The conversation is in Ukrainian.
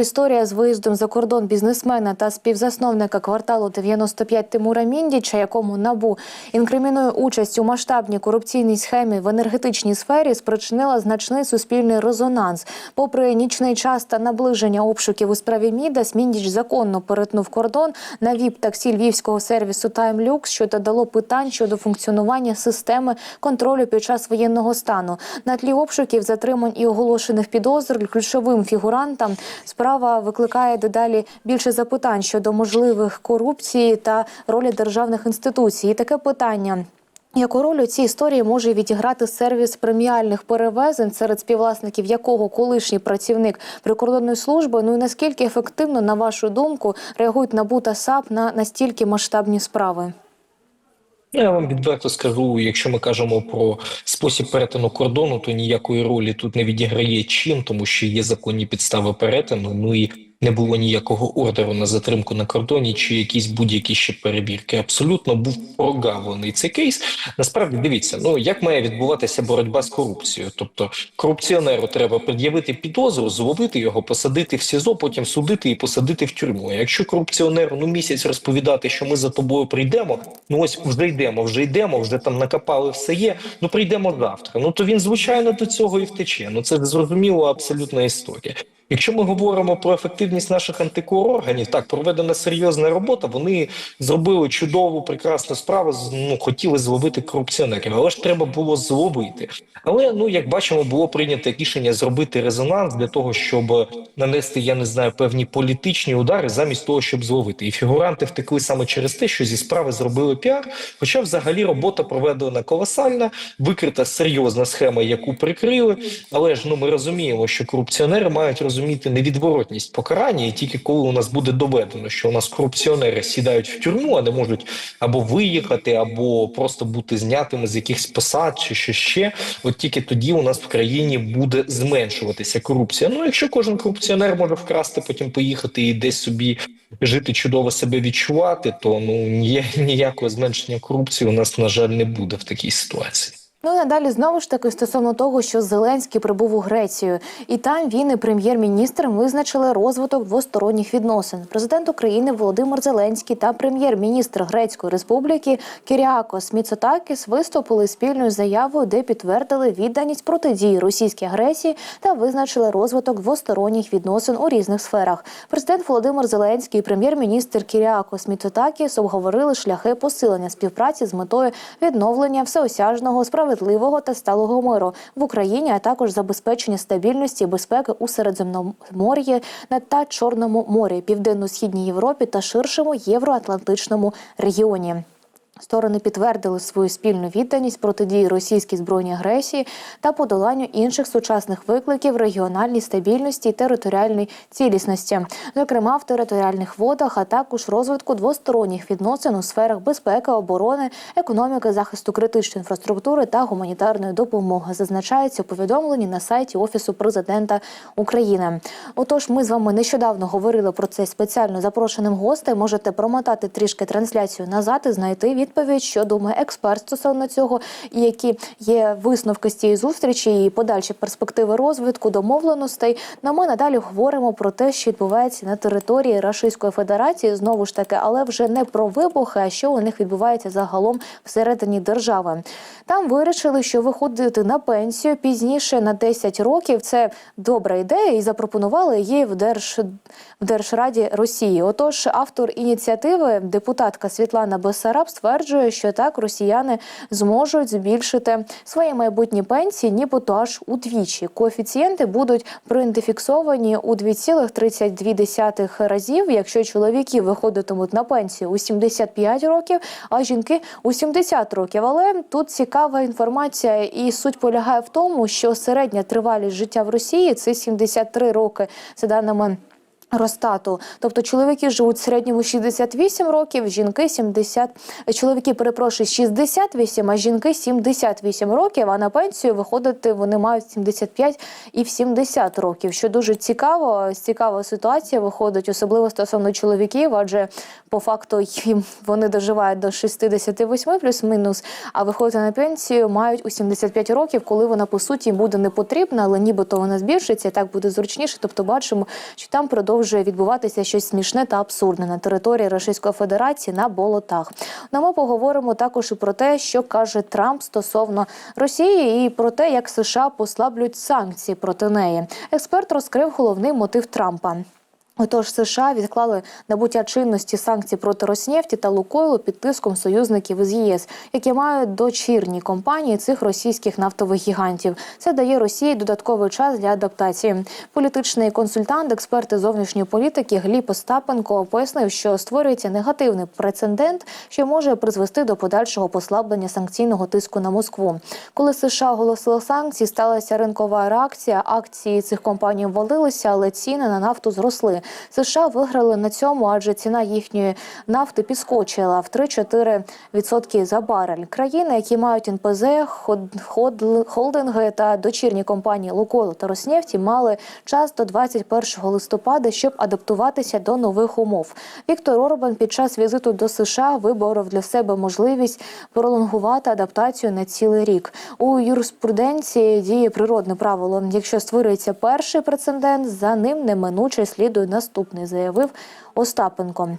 Історія з виїздом за кордон бізнесмена та співзасновника кварталу 95 Тимура Міндіча, якому набу інкримінує участь у масштабній корупційній схемі в енергетичній сфері, спричинила значний суспільний резонанс. Попри нічний час та наближення обшуків у справі Мідас, Міндіч законно перетнув кордон на віп таксі львівського сервісу «Таймлюкс», що додало питань щодо функціонування системи контролю під час воєнного стану. На тлі обшуків, затримань і оголошених підозр ключовим фігурантам справа викликає дедалі більше запитань щодо можливих корупції та ролі державних інституцій. І таке питання. Яку роль у цій історії може відіграти сервіс преміальних перевезень, серед співвласників якого колишній працівник прикордонної служби? Ну і наскільки ефективно, на вашу думку, реагують НАБУ та САП на настільки масштабні справи? Я вам відверто скажу, якщо ми кажемо про спосіб перетину кордону, то ніякої ролі тут не відіграє чим, тому що є законні підстави перетину. Ну і не було ніякого ордеру на затримку на кордоні чи якісь будь-які ще перевірки. Абсолютно був прогавлений цей кейс. Насправді дивіться, ну як має відбуватися боротьба з корупцією. Тобто корупціонеру треба пред'явити підозру, зловити його, посадити в СІЗО, потім судити і посадити в тюрму. Якщо корупціонеру ну місяць розповідати, що ми за тобою прийдемо, ну ось вже йдемо, вже йдемо, вже там накопали все є. Ну прийдемо завтра. Ну то він звичайно до цього і втече. Ну це зрозуміла абсолютна історія. Якщо ми говоримо про ефективність наших антикорорганів, так проведена серйозна робота. Вони зробили чудову, прекрасну справу. Ну хотіли зловити корупціонерів, але ж треба було зловити. Але ну як бачимо, було прийнято рішення зробити резонанс для того, щоб нанести, я не знаю, певні політичні удари замість того, щоб зловити. І фігуранти втекли саме через те, що зі справи зробили піар. Хоча, взагалі, робота проведена колосальна, викрита серйозна схема, яку прикрили. Але ж ну ми розуміємо, що корупціонери мають розуміти невідворотність покарання, і тільки коли у нас буде доведено, що у нас корупціонери сідають в тюрму, а не можуть або виїхати, або просто бути знятими з якихось посад, чи що ще. От тільки тоді у нас в країні буде зменшуватися корупція. Ну якщо кожен корупціонер може вкрасти, потім поїхати і десь собі жити чудово себе відчувати, то ну ніє- ніякого зменшення корупції у нас на жаль не буде в такій ситуації. Ну і надалі знову ж таки стосовно того, що Зеленський прибув у Грецію, і там він і прем'єр-міністр визначили розвиток двосторонніх відносин. Президент України Володимир Зеленський та прем'єр-міністр Грецької республіки Кіріакос Міцотакіс виступили спільною заявою, де підтвердили відданість протидії російській агресії та визначили розвиток двосторонніх відносин у різних сферах. Президент Володимир Зеленський і прем'єр-міністр Кіріакос Міцотакіс обговорили шляхи посилення співпраці з метою відновлення всеосяжного справедливого та сталого миру в Україні, а також забезпечення стабільності і безпеки у Середземномор'ї та Чорному морі, Південно-східній Європі та ширшому євроатлантичному регіоні. Сторони підтвердили свою спільну відданість протидії російській збройній агресії та подоланню інших сучасних викликів регіональній стабільності і територіальній цілісності, зокрема в територіальних водах, а також розвитку двосторонніх відносин у сферах безпеки, оборони, економіки, захисту критичної інфраструктури та гуманітарної допомоги. Зазначається у повідомленні на сайті Офісу президента України. Отож, ми з вами нещодавно говорили про це спеціально запрошеним гостем. Можете промотати трішки трансляцію назад і знайти відповідь, що думає експерт стосовно цього, і які є висновки з цієї зустрічі і подальші перспективи розвитку домовленостей. Ну, ми надалі говоримо про те, що відбувається на території Російської Федерації, знову ж таки, але вже не про вибухи, а що у них відбувається загалом всередині держави. Там вирішили, що виходити на пенсію пізніше на 10 років це добра ідея, і запропонували її в Держ в Держраді Росії. Отож, автор ініціативи, депутатка Світлана Бесараб, стверджує, що так росіяни зможуть збільшити свої майбутні пенсії, нібито аж удвічі. Коефіцієнти будуть проідентифіксовані у 2,32 разів, якщо чоловіки виходитимуть на пенсію у 75 років, а жінки у 70 років. Але тут цікава інформація, і суть полягає в тому, що середня тривалість життя в Росії це 73 роки. За даними Ростату, тобто чоловіки живуть в середньому 68 років, жінки 70, чоловіки, перепрошую, 68, а жінки 78 років, а на пенсію виходити вони мають 75 і в 70 років, що дуже цікаво, цікава ситуація виходить, особливо стосовно чоловіків, адже по факту їм вони доживають до 68 плюс-мінус, а виходити на пенсію мають у 75 років, коли вона по суті буде не потрібна, але нібито вона збільшиться, так буде зручніше. Тобто бачимо, що там продовжує відбуватися щось смішне та абсурдне на території Російської Федерації на болотах. На ми поговоримо також і про те, що каже Трамп стосовно Росії, і про те, як США послаблюють санкції проти неї. Експерт розкрив головний мотив Трампа. Отож, США відклали набуття чинності санкцій проти Роснефті та Лукойлу під тиском союзників із ЄС, які мають дочірні компанії цих російських нафтових гігантів. Це дає Росії додатковий час для адаптації. Політичний консультант, експерт із зовнішньої політики Гліб Остапенко пояснив, що створюється негативний прецедент, що може призвести до подальшого послаблення санкційного тиску на Москву. Коли США оголосили санкції, сталася ринкова реакція. Акції цих компаній ввалилися, але ціни на нафту зросли. США виграли на цьому, адже ціна їхньої нафти підскочила в 3-4% за барель. Країни, які мають НПЗ, холдинги та дочірні компанії Лукойл та Роснефті, мали час до 21 листопада, щоб адаптуватися до нових умов. Віктор Орбан під час візиту до США виборов для себе можливість пролонгувати адаптацію на цілий рік. У юриспруденції діє природне правило. Якщо створюється перший прецедент, за ним неминуче слідує наступний, заявив Остапенко.